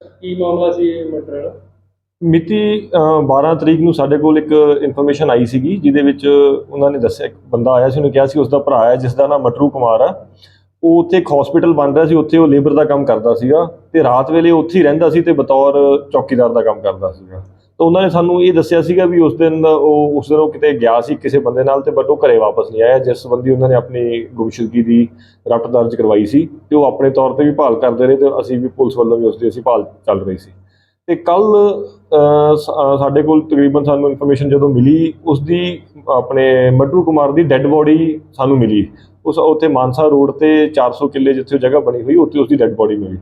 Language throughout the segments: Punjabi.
ਕੀ ਮਾਮਲਾ ਸੀ ਇਹ ਮਰਡਰ ਦਾ ਮਿਤੀ ਅ, 12 ਤਰੀਕ ਨੂੰ ਸਾਡੇ ਕੋਲ ਇੱਕ ਇਨਫੋਰਮੇਸ਼ਨ ਆਈ ਸੀਗੀ ਜਿਹਦੇ ਵਿੱਚ ਉਹਨਾਂ ਨੇ ਦੱਸਿਆ ਇੱਕ ਬੰਦਾ ਆਇਆ ਸੀ ਉਹਨੇ ਕਿਹਾ ਸੀ ਉਸ ਦਾ ਭਰਾ ਹੈ ਜਿਸ ਦਾ ਨਾਮ ਮਟਰੂ ਕੁਮਾਰ ਆ। ਉਹ ਉੱਥੇ ਇੱਕ ਹਸਪੀਟਲ ਬਣ ਰਿਹਾ ਸੀ ਉੱਥੇ ਉਹ ਲੇਬਰ ਦਾ ਕੰਮ ਕਰਦਾ ਸੀਗਾ ਤੇ ਰਾਤ ਵੇਲੇ ਉੱਥੇ ਹੀ ਰਹਿੰਦਾ ਸੀ ਤੇ ਬਤੌਰ ਚੌਕੀਦਾਰ ਦਾ ਕੰਮ ਕਰਦਾ ਸੀਗਾ। ਤਾਂ ਉਹਨਾਂ ਨੇ ਸਾਨੂੰ ਇਹ ਦੱਸਿਆ ਸੀਗਾ ਵੀ ਉਸ ਦਿਨ ਉਹ, ਉਸ ਦਿਨ ਉਹ ਕਿਤੇ ਗਿਆ ਸੀ ਕਿਸੇ ਬੰਦੇ ਨਾਲ ਤੇ ਬਟ ਉਹ ਘਰੇ ਵਾਪਸ ਨਹੀਂ ਆਇਆ, ਜਿਸ ਸੰਬੰਧੀ ਉਹਨਾਂ ਨੇ ਆਪਣੀ ਗੁੰਮਸ਼ੁਦਗੀ ਦੀ ਰੱਟ ਦਰਜ ਕਰਵਾਈ ਸੀ ਤੇ ਉਹ ਆਪਣੇ ਤੌਰ ਤੇ ਵੀ ਭਾਲ ਕਰਦੇ ਰਹੇ ਤੇ ਅਸੀਂ ਵੀ ਪੁਲਿਸ ਵੱਲੋਂ ਵੀ ਉਸ ਦੀ ਅਸੀਂ ਭਾਲ ਚੱਲ ਰਹੀ ਸੀ। ਤੇ ਕੱਲ ਸਾਡੇ ਕੋਲ ਤਕਰੀਬਨ ਸਾਨੂੰ ਇਨਫੋਰਮੇਸ਼ਨ ਜਦੋਂ ਮਿਲੀ, ਉਸ ਦੀ, ਆਪਣੇ ਮਟਰੂ ਕੁਮਾਰ ਦੀ ਡੈੱਡ ਬੋਡੀ ਸਾਨੂੰ ਮਿਲੀ। ਉਸ, ਉੱਥੇ ਮਾਨਸਾ ਰੋਡ ਤੇ 400 ਕਿੱਲੇ ਜਿੱਥੇ ਉਹ ਜਗ੍ਹਾ ਬਣੀ ਹੋਈ, ਉੱਥੇ ਉਸ ਦੀ ਡੈੱਡ ਬੋਡੀ ਮਿਲੀ।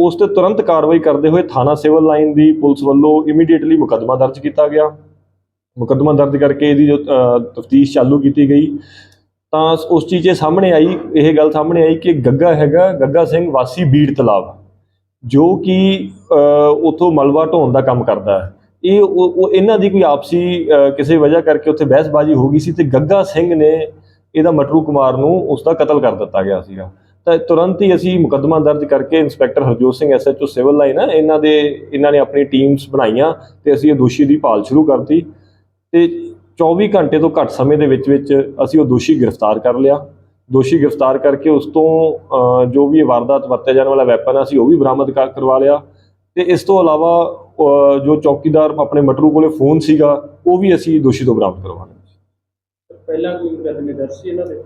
ਉਸ ਤੇ ਤੁਰੰਤ ਕਾਰਵਾਈ ਕਰਦੇ ਹੋਏ ਥਾਣਾ ਸਿਵਲ ਲਾਈਨ ਦੀ ਪੁਲਿਸ ਵੱਲੋਂ ਇਮੀਡੀਏਟਲੀ ਮੁਕੱਦਮਾ ਦਰਜ ਕੀਤਾ ਗਿਆ। ਮੁਕੱਦਮਾ ਦਰਜ ਕਰਕੇ ਇਹਦੀ ਜੋ ਤਫਤੀਸ਼ ਚਾਲੂ ਕੀਤੀ ਗਈ। ਤਾਂ ਉਸ ਚੀਜ਼ ਇਹ ਸਾਹਮਣੇ ਆਈ, ਇਹ ਗੱਲ ਸਾਹਮਣੇ ਆਈ ਕਿ ਗੱਗਾ ਹੈਗਾ, ਗੱਗਾ ਸਿੰਘ ਵਾਸੀ ਬੀੜ ਤਲਾਬ, ਜੋ ਕਿ ਉਥੋਂ ਮਲਵਾ ਢੋਣ ਦਾ ਕੰਮ ਕਰਦਾ ਹੈ। ਇਹ ਉਹ ਇਹਨਾਂ ਦੀ ਕੋਈ ਆਪਸੀ ਕਿਸੇ ਵਜ੍ਹਾ ਕਰਕੇ ਉੱਥੇ ਬਹਿਸਬਾਜ਼ੀ ਹੋ ਗਈ ਸੀ ਤੇ ਗੱਗਾ ਸਿੰਘ ਨੇ ਇਹਦਾ ਮਟਰੂ ਕੁਮਾਰ ਨੂੰ ਉਸ ਦਾ ਕਤਲ ਕਰ ਦਿੱਤਾ ਗਿਆ ਸੀਗਾ। ਤਾਂ ਤੁਰੰਤ ਹੀ ਅਸੀਂ ਮੁਕੱਦਮਾ ਦਰਜ ਕਰਕੇ inspector Harjot Singh SHO civil line, ਇਹਨਾਂ ਦੇ, ਇਹਨਾਂ ਨੇ ਆਪਣੀ ਟੀਮਸ ਬਣਾਈਆਂ ਤੇ ਅਸੀਂ ਇਹ ਦੋਸ਼ੀ ਦੀ ਭਾਲ ਸ਼ੁਰੂ ਕਰਤੀ ਤੇ 24 ਘੰਟੇ ਤੋਂ ਘੱਟ ਸਮੇਂ ਦੇ ਵਿੱਚ ਵਿੱਚ ਅਸੀਂ ਉਹ ਦੋਸ਼ੀ ਗ੍ਰਿਫਤਾਰ ਕਰ ਲਿਆ। ਦੋਸ਼ੀ ਗ੍ਰਿਫਤਾਰ ਕਰਕੇ ਉਸ ਤੋਂ ਜੋ ਵੀ ਵਾਰਦਾਤ ਵਰਤਿਆ ਜਾਣ ਵਾਲਾ ਵੈਪਨ ਅਸੀਂ ਉਹ ਵੀ ਬਰਾਮਦ ਕਰ- ਕਰਵਾ ਲਿਆ। ਤੇ ਇਸ ਤੋਂ ਇਲਾਵਾ ਜੋ ਚੌਕੀਦਾਰ ਆਪਣੇ ਮਟਰੂ ਕੋਲੇ ਫੋਨ ਸੀਗਾ, ਉਹ ਵੀ ਅਸੀਂ ਦੋਸ਼ੀ ਤੋਂ ਬਰਾਮਦ ਕਰਵਾ ਲਿਆ। ਪਹਿਲਾਂ ਕੋਈ ਮੁਕੱਦਮੇ ਦਰਜ ਸੀ ਇਹਨਾਂ ਦੇ?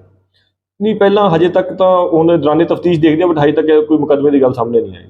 ਨਹੀਂ, ਪਹਿਲਾਂ ਹਜੇ ਤੱਕ ਤਾਂ ਉਹਨੇ ਦੌਰਾਨੇ ਤਫਤੀਸ਼ ਦੇਖਦੇ ਆ ਬਟ ਹਜੇ ਤੱਕ ਕੋਈ ਮੁਕੱਦਮੇ ਦੀ ਗੱਲ ਸਾਹਮਣੇ ਨਹੀਂ ਆਈ।